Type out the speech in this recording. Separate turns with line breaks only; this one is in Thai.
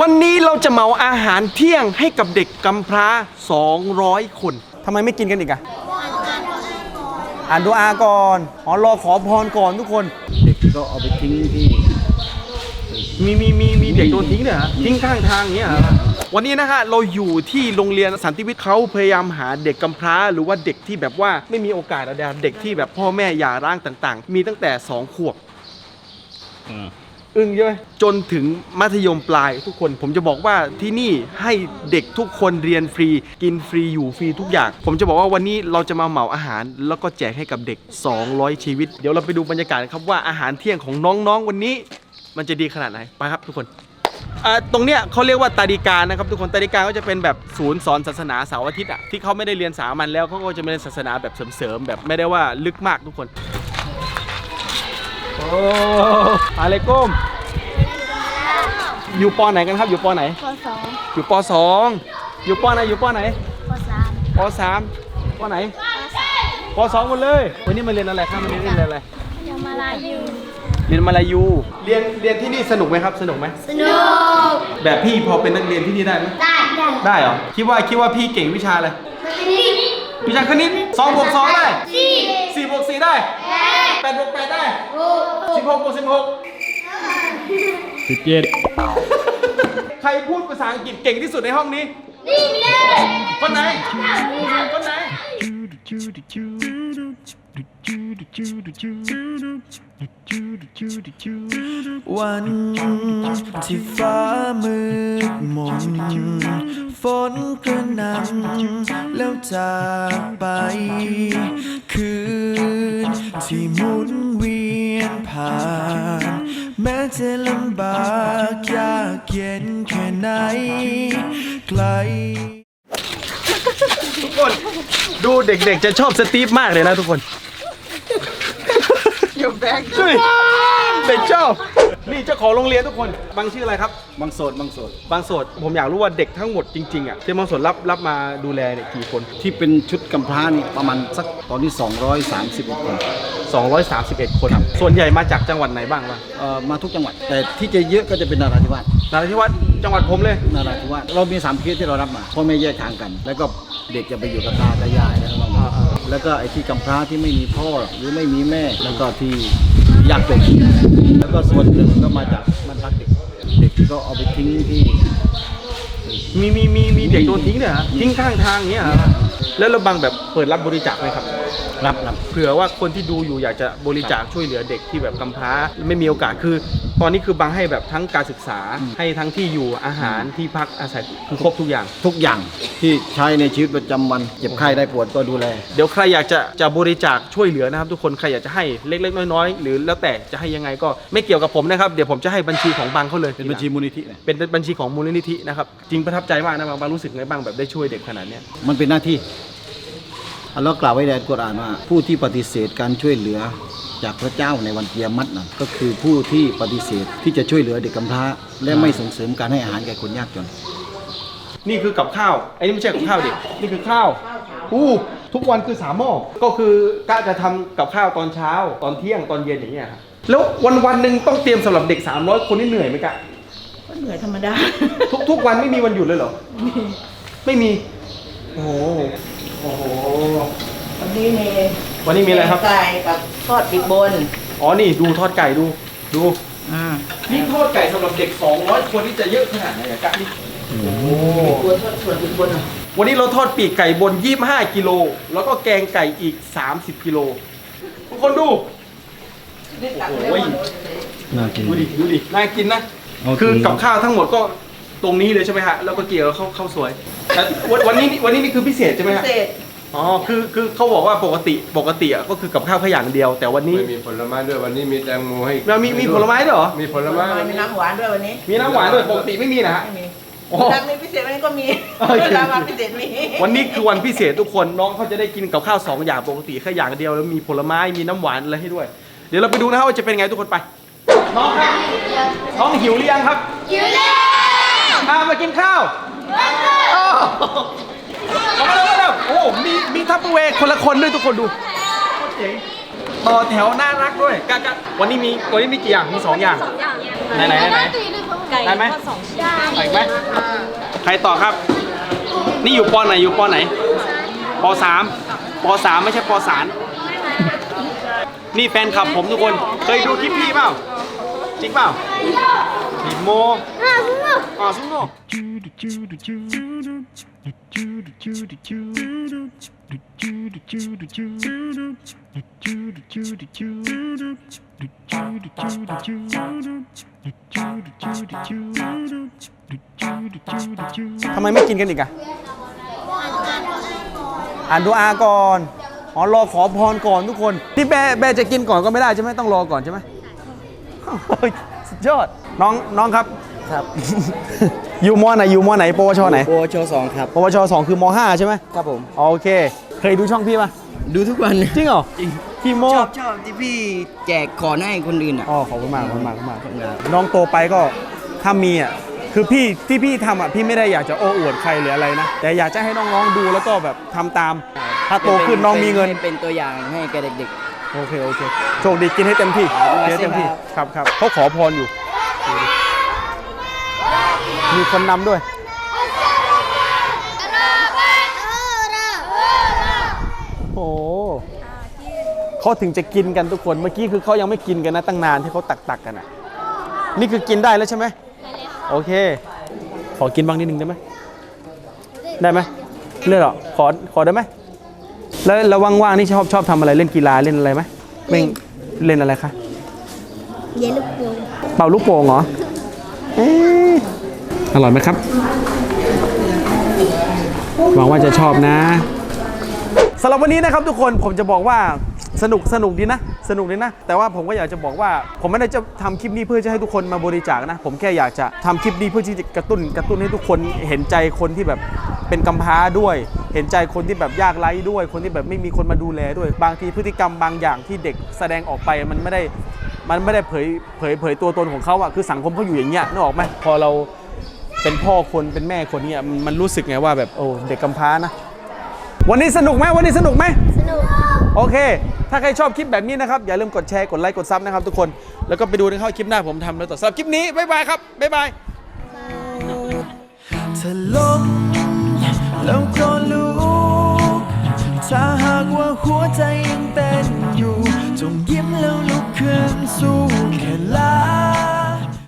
วันนี้เราจะเหมาอาหารเที่ยงให้กับเด็กกำพร้า 200 คนทำไมไม่กินกันอีกอะอ่านดูอาก่อนอ๋อรอขอพรก่อนทุกคน
เด็กก็เอาไปทิ้งที่
มีมีมีมีเด็กโดนทิ้งเนี่ยเหรอทิ้งข้างทางอย่างเงี้ยเหรอวันนี้นะฮะเราอยู่ที่โรงเรียนสันติวิทย์เขาพยายามหาเด็กกำพร้า หรือว่าเด็กที่แบบว่าไม่มีโอกาสอะไรเด็กที่แบบพ่อแม่หย่าร้างต่าง ๆ มีตั้งแต่ 2 ขวบอึ้ งใช่ไหมจนถึงมัธยมปลายทุกคน ผมจะบอกว่าที่นี่ให้เด็กทุกคนเรียนฟรี กินฟรีอยู่ฟรีทุกอย่าง ผมจะบอกว่าวันนี้เราจะมาเหมาอาหาร แล้วก็แจกให้กับเด็ก 200 ชีวิต เดี๋ยวเราไปดูบรรยากาศครับว่าอาหารเที่ยงของน้องๆวันนี้ มันจะดีขนาดไหนไปครับทุกคนอ่าตรงเนี้ยเขาเรียกว่าตาดีการนะครับทุกคนตาดีการก็จะเป็นแบบศูนย์สอนศาสนาเสาร์อาทิตย์อะที่เขาไม่ได้เรียนสามัญแล้วเขาก็จะเป็นศาสนาแบบเสริมๆแบบไม่ได้ว่าลึกมากทุกคน โอ้อะไรก้มอยู่ปอไหนกันครับอยู่ปอไหน
ปสอง
อยู่ปสองอยู่ปอไหนอยู่ปอไหน
ปสาม
ปสามปอไหน
ปสาม
ปสองหมดเลยวันนี้มาเรียนอะไรครับมาเรียนเรียนอะไร
ยามาลายู
เรียนมาลายูเรียนเรียนที่นี่สนุกไหมครับ สนุกไหม
สนุก
แบบพี่พอเป็นนักเรียนที่นี่ได้ไหม
ได้ได้
ได้เหรอคิดว่าคิดว่าพี่เก่งวิชาอะไร
นี่
วิชาคณิตสองบวกสองได้
สี่
สี่บวกสี่ได้แปดบวกแปดได้
หก
สิบหกบวกสิบหก
สิบเจ็ด
ใครพูดภาษาอังกฤษเก่งที่สุดในห้องนี้
นี่เลย
คนไหน คนไหน
วันที่ฟ้ามืดมนฝนกระหนำแล้วจากไป คืน ที่หมุนเวียนผ่าน แม้จะลำบากยากเย็นแค่ไหนไกล
ทุกคน ดูเด็กๆจะชอบสตีฟมากเลยนะทุกคนอยู่แบงค์ เด็กชอบนี่เจ้าของโรงเรียนทุกคนบางชื่ออะไรครับ
บางโสดบางโสด
บางโสดผมอยากรู้ว่าเด็กทั้งหมดจริงๆอะที่บางโสดรับรับมาดูแลเนี่ยกี่คน
ที่เป็นชุดกำพร้านี่ประมาณสักตอนนี้ 230คน
231 คน ส่วนใหญ่มาจากจังหวัดไหนบ้างวะ
เอ่อมาทุกจังหวัด แต่ที่จะเยอะก็จะเป็นนาราธิวาส
นราธิวาสจังหวัดผมเลย
นาราธิวาสเรามีสามเคสที่เรารับมาพ่อแม่แยกทางกัน แล้วก็เด็กจะไปอยู่กับตากับยายแล้วก็มา แล้วก็ไอ้ที่กำพร้าที่ไม่มีพ่อหรือไม่มีแม่ แล้วก็ที่ยากจนแล้วก็ส่วนหนึ่งก็มาจากมันรักเด็กเด็กก็เอาไปทิ้งที่
มีมีมีมีเด็กโดนทิ้งเนี่ยฮะทิ้งข้างทางเนี่ยฮะ แล้วเราบางแบบเปิดรับบริจาคไหมครับ
รับรับ
เผื่อว่าคนที่ดูอยู่อยากจะบริจาคช่วยเหลือเด็กที่แบบกำพร้าไม่มีโอกาสคือ ตอนนี้คือบางให้แบบทั้งการศึกษาให้ทั้งที่อยู่อาหารที่พักอาศัยคือครบทุกอย่าง
ทุกอย่างที่ใช้ในชีวิตประจำวันเจ็บไข้ได้ปวดก็ดูแล
เดี๋ยวใครอยากจะจะบริจาคช่วยเหลือนะครับ ทุกคนใครอยากจะให้เล็กๆ น้อยๆ หรือแล้วแต่จะให้ยังไงก็ไม่เกี่ยวกับผมนะครับเดี๋ยวผมจะให้บัญชีของบางเขาเลย
เป็นบัญชีมูลนิธิเนี่ย
เป็นบัญชีของมูลนิธินะครับจริงประทับใจมากนะบางบางรู้สึกไงบ้างแบบได้ช่วยเด็กขนาดเนี้ย
มันเป็นหน้าที่ อัลเลอฮ์กล่าวไว้ในอัลกุรอานว่า ผู้ที่ปฏิเสธการช่วยเหลือจากพระเจ้าในวันเกียรมัดนั้นก็คือผู้ที่ปฏิเสธที่จะช่วยเหลือเด็กกำพร้า และไม่ส่งเสริมการให้อาหารแก่คนยากจน
นี่คือกับข้าวไอ้นี่ไม่ใช่กับข้าวดินี่คือข้าวอู้ทุกวันคือสามหม้อก็คือกะจะทำกับข้าวตอนเช้า ตอนเที่ยงตอนเย็นอย่างเงี้ยครับแล้ววันวันๆหนึ่งต้องเตรียมสำหรับเด็ก 300 คนนี่เหนื่อยไหมกะ
ก็เหนื่อยธรรมดา
ทุกทุกวันไม่มีวันหยุดเลยเหรอ ไม่มี โอ้โหโอ้โห
วันนี้มี
วันนี้มีอะไรครับ
ไก่กับทอดปิดบน
อ๋อ นี่ดูทอดไก่ดู ดู
อ่า
นี่ทอดไก่สำหรับเด็ก 200 คนนี่จะเยอะขนาดไหนอะกะนี่โอ้โห
ตัวทอดส่วนปิดบนอะ
วันนี้เราทอดปีกไก่บน 25 กิโล แล้วก็แกงไก่อีก 30 กิโล ทุกคนดู
นี่ตัก
โอ้
แล้ว
โห
น่ากิน
ดูดิ ดูดิ น่ากินนะ
เอา
คือ
จริง
กับข้าวทั้งหมดก็ ตรงนี้เลยใช่ไหมฮะแล้วก็เกี่ยวกับข้าวข้าวสวยแต่วันวันนี้วันนี้นี่คือพิเศษใช่ไหม
พิ
ฮะ
เศษ
อ๋อคือคือเขาบอกว่าปกติปกติอะก็คือกับข้าวแค่อย่างเดียว แต่วันนี้
ไม่มีผลไม้ด้วยวันนี้มีแตงโมให้
เรามีมีผลไม้ด้วยเหรอ
มีผลไม้
มีน้ำหวานด้วยวันนี้
มีน้ำหวานด้วยปกติไม่มีนะฮะ
ไม่มี
โอ้
ถ้ามีพิเศษวันนี้ก็มี
โอเค
เวลามาพิเศษมี
วันนี้คือวันพิเศษทุกคนน้องเขาจะได้กินกับข้าวสองอย่างปกติแค่อย่างเดียวแล้วมีผลไม้มีน้ำหวานอะไรให้ด้วย เดี๋ยวเราไปดูนะครับว่าจะเป็นไงทุกคนไปน้องครับน้องหิวหรือยังครับ
อยู่แล้ว
อามากินข้าวโอ้เอามาเร็วมาเร็วโอ้มีมีทัพเปอร์เวย์คนละคนด้วยทุกคนดูโคตรเจ๋งต่อแถวน่ารักด้วยกะกะวันนี้มีวันนี้มีกี่อย่างมีสองอย่างไหนไหนไหนไหน
ไก่
ได้ไหม
ข้อสอง
ไปอีกไหมใครต่อครับ นี่อยู่ปอไหนอยู่ปอไหนปอสามปอสามไม่ใช่ปอสารนี่แฟนคลับผมทุกคน เคยดูคลิปพี่เปล่า จริงเปล่า หิโมอ๋อซุโนทำไมไม่กินกันอีกอะอ่านดูอาก่อนอ๋อรอขอพรก่อนทุกคนที่แบแบจะกินก่อนก็ไม่ได้ใช่ไหมต้องรอก่อนใช่ไหมโอ้ย สุดยอด น้องน้องครับ
ครับ
อยู่มอไหนอยู่มอไหนปวชไหน
โอโชสองครับ
ปวชสองคือมห้าใช่ไหม
ครับผม
โอเค เคยดูช่องพี่ปะ
ดูทุกวัน
จริงเหรอพี่โม
ชอบชอบที่พี่แจกของให้คนอื่นอะ
อ๋อขอบคุณมากขอบคุณมากขอบคุณมากน้องโตไปก็ถ้ามีอะคือพี่ที่พี่ทำอะพี่ไม่ได้อยากจะโอ้อวดใครหรืออะไรนะแต่อยากจะให้น้องๆดูแล้วก็แบบทำตาม ถ้าโตขึ้นน้องมีเงิน
เป็นตัวอย่างให้แกเด็ก
โอเคโอเคโชคดีกินให้เต็มที่
ครับ
กินให้เต็มที่ครับครับเขาขอพรอยู่ มีคนนำด้วยโอ้โหเขาถึงจะกินกันทุกคนเมื่อกี้คือเขายังไม่กินกันนะตั้งนานที่เขาตักตักๆกันอะนี่คือกินได้แล้วใช่ไหมโอเค ขอกินบ้างนิดนึงได้ไหมได้ไหมเลือกหรอขอขอได้ไหม แล้วแล้วว่างๆนี่ชอบชอบทำอะไรเล่นกีฬาเล่นอะไรไหมเล่นเล่นอะไรคะ
เย็นลูกโป่ง
เป่าลูกโป่งเหรอเอ๊ะอร่อยไหมครับหวังว่าจะชอบนะสำหรับวันนี้นะครับทุกคนผมจะบอกว่าสนุกสนุกดีนะ สนุกดีนะ แต่ว่าผมก็อยากจะบอกว่า ผมไม่ได้จะทำคลิปนี้เพื่อจะให้ทุกคนมาบริจาคนะ ผมแค่อยากจะทำคลิปนี้เพื่อที่จะกระตุ้นกระตุ้นให้ทุกคนเห็นใจคนที่แบบเป็นกำพร้าด้วย เห็นใจคนที่แบบยากไร้ด้วย คนที่แบบไม่มีคนมาดูแลด้วย บางทีพฤติกรรมบางอย่างที่เด็กแสดงออกไปมันไม่ได้มันไม่ได้เผยเผยเผยตัวตนของเขาอะคือสังคมเขาอยู่อย่างเงี้ยนึกออกไหมพอเราเป็นพ่อคนเป็นแม่คนเนี่ยมันมันรู้สึกไงว่าแบบโอ้เด็กกำพร้านะ วันนี้สนุกไหมวันนี้สนุกไหม
สนุก
โอเค ถ้าใครชอบคลิปแบบนี้นะครับ อย่าลืมกดแชร์กดไลค์กดซับนะครับทุกคนแล้วก็ไปดูในข้อคลิปหน้าผมทำแล้วต่อสำหรับคลิปนี้บ๊ายบายครับบ๊ายบาย
เธอล้มแล้วก็ลุก ถ้าหากว่าหัวใจยังเต้นอยู่ จงยิ้มแล้วลุกขึ้นสู้แค่ลา